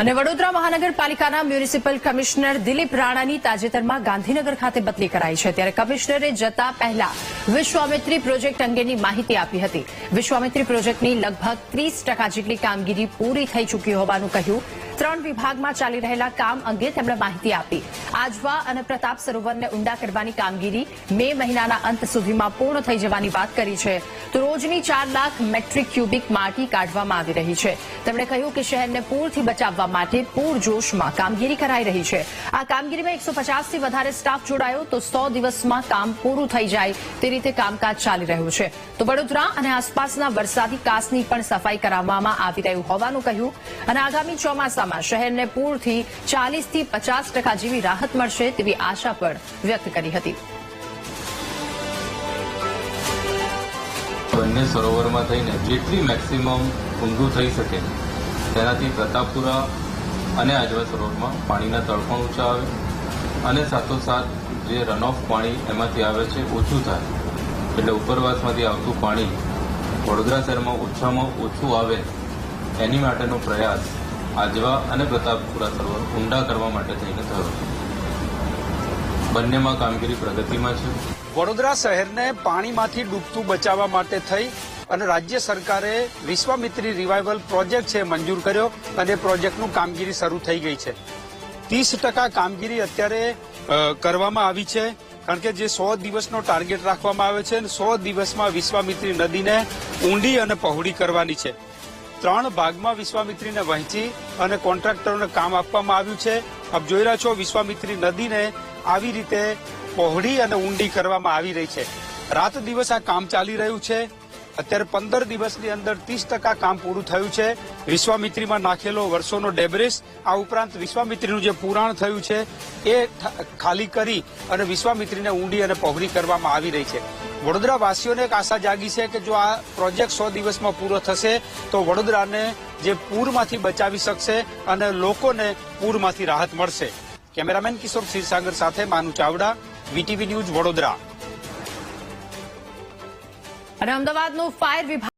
અને વડોદરા મહાનગરપાલિકાના municipal commissioner Dilip રાણાની તાજેતરમાં ગાંધીનગર ખાતે બદલી કરાઈ છે. ત્યારે કમિશનરે જતા પહેલા વિશ્વામિત્રી પ્રોજેક્ટ અંગેની માહિતી આપી હતી. વિશ્વામિત્રી પ્રોજેક્ટની લગભગ ત્રીસ જેટલી કામગીરી પૂરી થઈ ચૂકી હોવાનું કહ્યું. ત્રણ વિભાગમાં ચાલી રહેલા કામ અંગે તેમણે માહિતી આપી. આજવા અને પ્રતાપ સરોવરને ઊંડા કરવાની કામગીરી મે મહિનાના અંત સુધીમાં પૂર્ણ થઈ જવાની વાત કરી છે. તો રોજની ચાર લાખ મેટ્રિક ક્યુબિક માટી કાઢવામાં આવી રહી છે. તેમણે કહ્યું કે શહેરને પૂરથી બચાવવા માટે પૂરજોશમાં કામગીરી કરાઈ રહી છે. આ કામગીરીમાં એકસો પચાસથી વધારે સ્ટાફ જોડાયો તો સો દિવસમાં કામ પૂરું થઈ જાય તે રીતે કામકાજ ચાલી રહ્યું છે. તો વડોદરા અને આસપાસના વરસાદી કાસની પણ સફાઈ કરાવવામાં આવી રહ્યું હોવાનું કહ્યું. અને આગામી ચોમાસામાં શહેરને પૂરથી ચાલીસથી પચાસ ટકા જેવી રાહત મળશે તેવી આશા પણ વ્યક્ત કરી હતી. બંને સરોવરમાં થઈને જેટલી મેક્સિમમ ઊંધું થઈ શકે, તેનાથી પ્રતાપપુરા અને આજવા સરોવરમાં પાણીના તળ પણ ઊંચા આવે અને સાથોસાથ જે રનઓફ પાણી એમાંથી આવે છે ઓછું થાય. એટલે ઉપરવાસમાંથી આવતું પાણી વડોદરા શહેરમાં ઓછામાં ઓછું આવે એની માટેનો પ્રયાસ આજવા અને પ્રતાપપુરા સરોવર ઊંડા કરવા માટે થઈને થયો. બંનેમાં કામગીરી પ્રગતિમાં છે. વડોદરા શહેરને પાણીમાંથી ડૂબતું બચાવવા માટે થઈ અને રાજ્ય સરકારે વિશ્વામિત્રી રિવાઇવલ પ્રોજેક્ટ છે મંજૂર કર્યો અને પ્રોજેક્ટનું કામગીરી શરૂ થઈ ગઈ છે. ત્રીસ ટકા કામગીરી અત્યારે કરવામાં આવી છે, કારણ કે જે સો દિવસનો ટાર્ગેટ રાખવામાં આવે છે સો દિવસમાં વિશ્વામિત્રી નદીને ઊંડી અને પહોળી કરવાની છે. ત્રણ ભાગમાં વિશ્વામિત્રીને વહેંચી અને કોન્ટ્રાક્ટરોને કામ આપવામાં આવ્યું છે. આપ જોઈ રહ્યા છો, વિશ્વામિત્રી નદીને આવી રીતે પહોળી અને ઊંડી કરવામાં આવી રહી છે. રાત દિવસ આ કામ ચાલી રહ્યું છે. અત્યારે પંદર દિવસની અંદર ત્રીસ ટકા કામ પૂરું થયું છે. વિશ્વામિત્રીમાં નાખેલો વર્ષોનો ડેબ્રેસ, આ ઉપરાંત વિશ્વામિત્રીનું જે પુરાણ થયું છે, એ ખાલી કરી અને વિશ્વામિત્રીને ઊંડી અને પહોળી કરવામાં આવી રહી છે. વડોદરા વાસીઓને એક આશા જાગી છે કે જો આ પ્રોજેક્ટ સો દિવસમાં પૂરો થશે, તો વડોદરાને જે પૂરમાંથી બચાવી શકશે અને લોકોને પૂરમાંથી રાહત મળશે. કેમેરામેન કિશોર ક્ષીરસાગર સાથે માનુ ચાવડા, વીટીવી ન્યૂઝ વડોદરા. અને અમદાવાદનું ફાયર વિભાગ